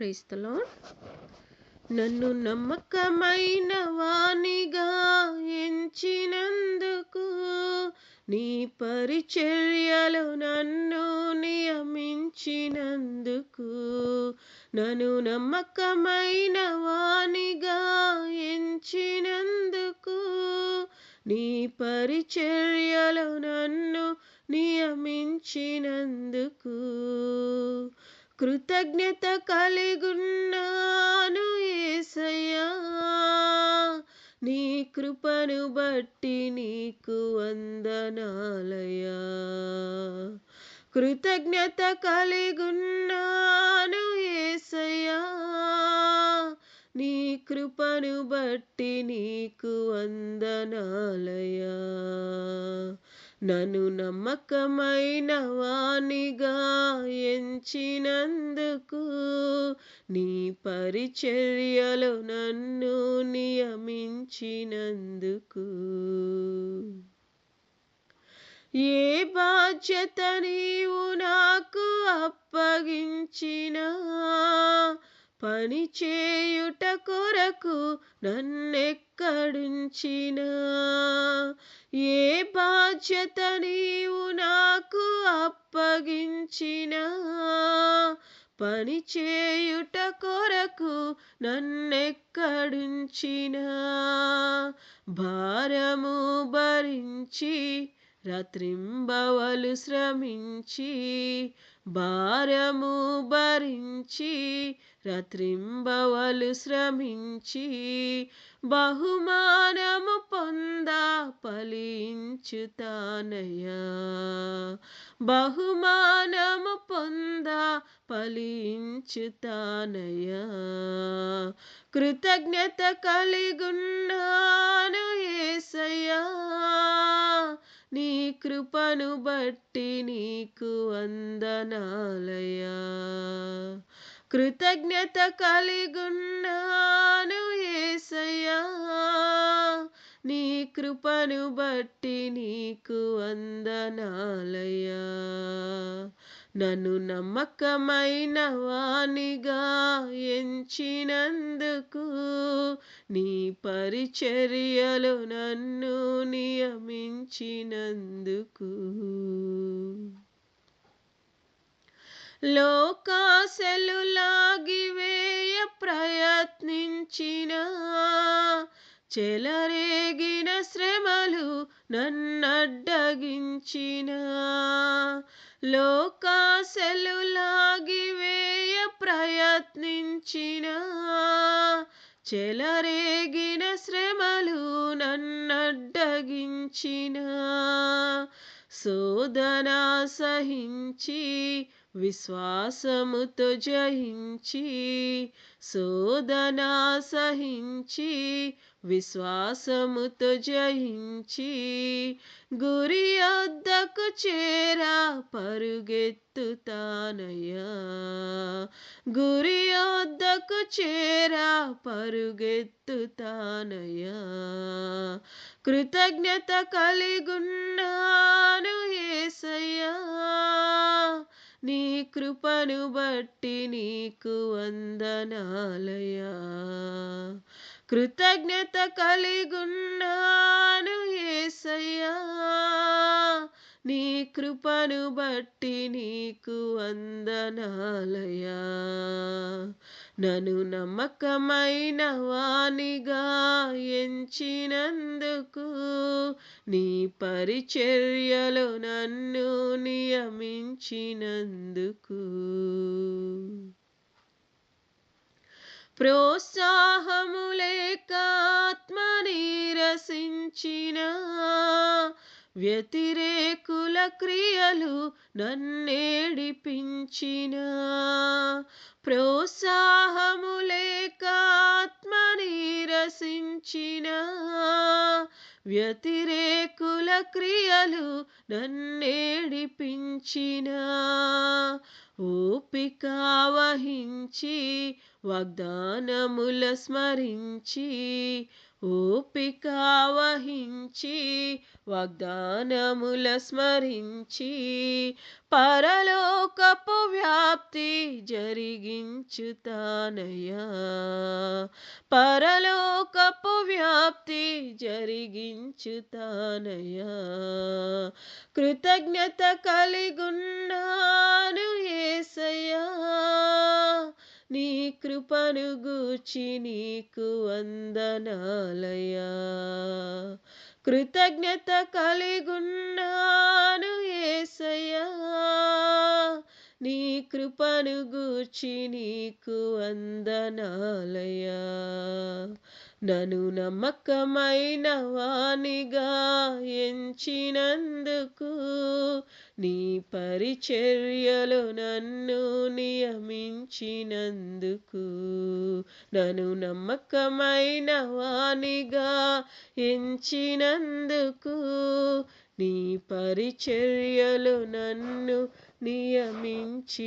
క్రైస్తలో నన్ను నమ్మకమైన వాణిగా ఎంచినందుకు నీ పరిచర్యలు నన్ను నియమించినందుకు నన్ను నమ్మకమైన వాణిగా ఎంచినందుకు నీ పరిచర్యలు నన్ను నియమించినందుకు. కృతజ్ఞత కలిగున్నాను ఏసయ్యా. నీ కృపను బట్టి నీకు వందనాలయా కృతజ్ఞత కలిగున్నాను ఏసయ్యా. నీ కృపను బట్టి నీకు వందనాలయా నన్ను నమ్మకమైన వాణిగా ఎంచినందుకు నీ పరిచర్యలు నన్ను నియమించినందుకు. ఏ బాధ్యత నీవు నాకు అప్పగించినా పని చేయుట కొరకు నన్నెక్కడుంచినా ఏ బాధ్యత నీవు నాకు అప్పగించినా? పని చేయుట కొరకు నన్నెక్కడుంచిన? భారము భరించి రాత్రింబవలు శ్రమించి భారము భరించి రాత్రింబవలు శ్రమించి బహుమానము పొందా ఫలించుతానయ్యా. బహుమానము పొందా ఫలించుతానయ్యా. కృతజ్ఞత కలిగున్నాను ఏసయ్యా. నీ కృపను బట్టి నీకు వందనాలయా కృతజ్ఞత కలిగున్నాను ఏసయ్యా. నీ కృపను బట్టి నీకు వందనాలయా నన్ను నమ్మకమైన వానిగా ఎంచినందుకు నీ పరిచర్యలు నన్ను నియమించినందుకు లోకాశలు లాగివేయ ప్రయత్నించిన చెలరేగిన శ్రమలు నన్నడ్డగించిన లోకాశలు లాగివేయ ప్రయత్నించిన చెలరేగిన శ్రమలు నన్నడ్డగించిన శోధన సహించి విశ్వాసముతో జయించి శోధన సహించి విశ్వాసముతో జయించి గురి వద్దకు చేరా పరుగెత్తుతానయ్యా. గురి వద్దకు చేరా పరుగెత్తుతానయ్యా. కృతజ్ఞత కలిగున్నాను ఏసయ్యా. నీ కృపను బట్టి నీకు వందనాలయా కృతజ్ఞత కలిగున్నాను ఏసయ్యా. నీ కృపను బట్టి నీకు వందనాలయా నన్ను నమ్మకమైన వానిగా ఎంచినందుకు నీ పరిచర్యలు నన్ను నియమించినందుకు. ప్రోత్సాహము లేక ఆత్మ నిరసించిన వ్యతిరేకుల క్రియలు నన్నేడిపించిన ప్రోత్సాహ నీరసించిన వ్యతిరేకుల క్రియలు నన్నేడిపించిన. ఓపిక వహించి వాగ్దానముల స్మరించి ఓపిక వహించి వాగ్దానముల స్మరించి పరలోకపు వ్యాప్తి జరిగించుతానయ్యా. పరలోకపు వ్యాప్తి జరిగించుతానయ్యా. కృతజ్ఞత కలిగున్నాను ఏసయ్యా. నీ కృపను గూర్చి నీకు వందనాలయా కృతజ్ఞత కలిగున్నాను ఏసయ్యా. నీ కృపను గూర్చి నీకు వందనాలయా నన్ను నమ్మకమైన వాణిగా ఎంచినందుకు నీ పరిచర్యలు నన్ను నియమించినందుకు. నన్ను నమ్మకమైన వాణిగా ఎంచినందుకు నీ పరిచర్యలు నన్ను నియమించినందుకు.